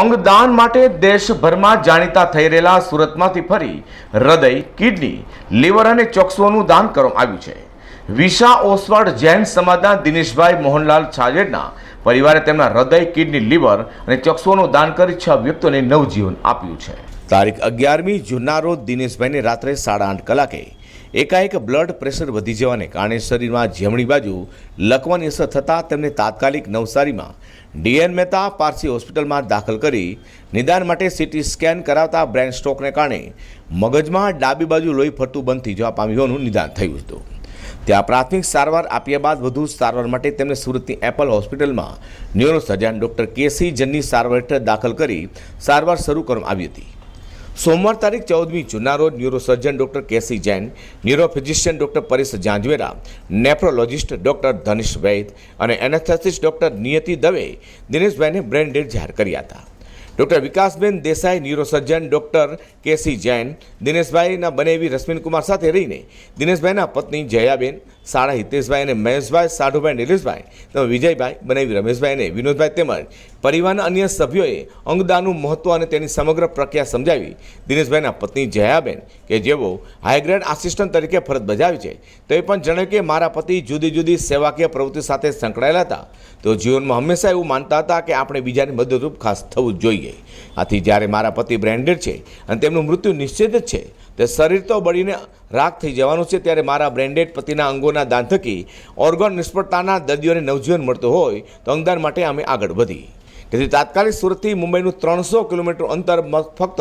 અંગદાન માટે દેશભરમાં જાણીતા થઈ રહેલા સુરતમાંથી ફરી હૃદય, કિડની, લીવર અને ચોક્સોનું દાન કરવામાં આવ્યું છે. વિશા ઓસવાડ જૈન સમાજના દિનેશભાઈ મોહનલાલ છાજેડના પરિવારે તેમના હૃદય, કિડની, લીવર અને ચોક્સોનું દાન કરી છ વ્યક્તિઓને નવજીવન આપ્યું છે. તારીખ અગિયારમી જૂનના રોજ દિનેશભાઈને રાત્રે સાડા આઠ કલાકે એકાએક બ્લડ પ્રેશર વધી જવાને કારણે શરીરમાં જમણી બાજુ લકવાની અસર થતાં તેમને તાત્કાલિક નવસારીમાં ડીએન મહેતા પારસી હોસ્પિટલમાં દાખલ કરી નિદાન માટે સીટી સ્કેન કરાવતા બ્રેન સ્ટ્રોકને કારણે મગજમાં ડાબી બાજુ લોહી ફરતું બંધ થઈ જવા પામ્યું નિદાન થયું હતું. ત્યાં પ્રાથમિક સારવાર આપ્યા બાદ વધુ સારવાર માટે તેમને સુરતની એપલ હોસ્પિટલમાં ન્યુરોસર્જન ડૉક્ટર કેસી જનની સારવાર હેઠળ દાખલ કરી સારવાર શરૂ કરવામાં આવી હતી. સોમવાર તારીખ ચૌદમી જૂનના રોજ neurosurgeon doctor K C Jain, neurophysician doctor Paresh Janjvera, nephrologist doctor Dhanish Vaid અને એનેસ્થેસિસ્ટ ડૉક્ટર નિયતિ દવે દિનેશભાઈને બ્રેન ડેડ જાહેર કર્યા હતા. Doctor Vikasben Desai, neurosurgeon doctor K C Jain, દિનેશભાઈના બનેવી રશ્મિનકુમાર સાથે રહીને દિનેશભાઈના પત્ની જયાબેન, સાળા હિતેશભાઈ અને મહેશભાઈ સાઢુભાઈ નિલેશભાઈ, તેમજ વિજયભાઈ બનેવી રમેશભાઈ અને વિનોદભાઈ તેમજ પરિવારના અન્ય સભ્યોએ અંગદાનનું મહત્વ અને તેની સમગ્ર પ્રક્રિયા સમજાવી. દિનેશભાઈના પત્ની જયાબેન, કે જેઓ હાઈગ્રેડ આસિસ્ટન્ટ તરીકે ફરજ બજાવી છે, તે પણ જણાવ્યું કે મારા પતિ જુદી જુદી સેવાકીય પ્રવૃત્તિ સાથે સંકળાયેલા હતા. તો જીવનમાં હંમેશા એવું માનતા હતા કે આપણે બીજાની મદદરૂપ ખાસ થવું જોઈએ. આથી જ્યારે મારા પતિ બ્રેન્ડેડ છે અને તેમનું મૃત્યુ નિશ્ચિત જ છે, તે શરીર તો બળીને રાખ થઈ જવાનું છે, ત્યારે મારા બ્રેન્ડેડ પતિના અંગોના દાન થકી ઓર્ગન નિષ્ફળતાના દર્દીઓને નવજીવન મળતું હોય, તો અંગદાન માટે અમે આગળ વધી. તેથી તાત્કાલિક સુરતથી મુંબઈનું ત્રણસો કિલોમીટર અંતર ફક્ત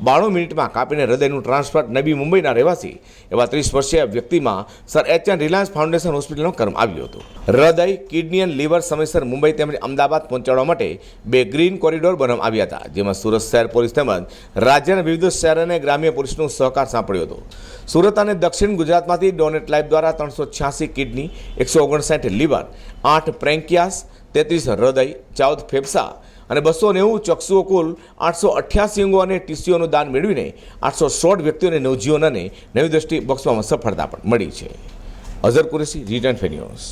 બાણું મિનિટમાં કાપીને હૃદયનું ટ્રાન્સફર નવી મુંબઈના રહેવાસી એવા ત્રીસ વર્ષીય વ્યક્તિમાં sir H N Reliance foundation હોસ્પિટલનો કર્મ આવ્યો હતો. હૃદય, કિડની અને લીવર સમયસર મુંબઈ તેમજ અમદાવાદ પહોંચાડવા માટે બે ગ્રીન કોરિડોર બનાવવામાં આવ્યા હતા, જેમાં સુરત શહેર પોલીસ તેમજ રાજ્યના વિવિધ શહેર અને ગ્રામ્ય પોલીસનો સહકાર સાંપડ્યો હતો. સુરત અને દક્ષિણ ગુજરાતમાંથી ડોનેટ લાઈફ દ્વારા ત્રણસો છ્યાસી કિડની, એકસો ઓગણસાઠ લીવર, આઠ પ્રેન્કિયાસ તેત્રીસ હૃદય, ચૌદ ફેફસા અને બસો નેવું ચક્ષુઓ કુલ આઠસો અઠ્યાસી અંગો અને ટીસીઓનું દાન મેળવીને આઠસો સોળ વ્યક્તિઓને નવજીવન અને નવી દ્રષ્ટિ બક્ષવામાં સફળતા પણ મળી છે. અઝર કુરેશી રીટર્ન ફેન્યુઝ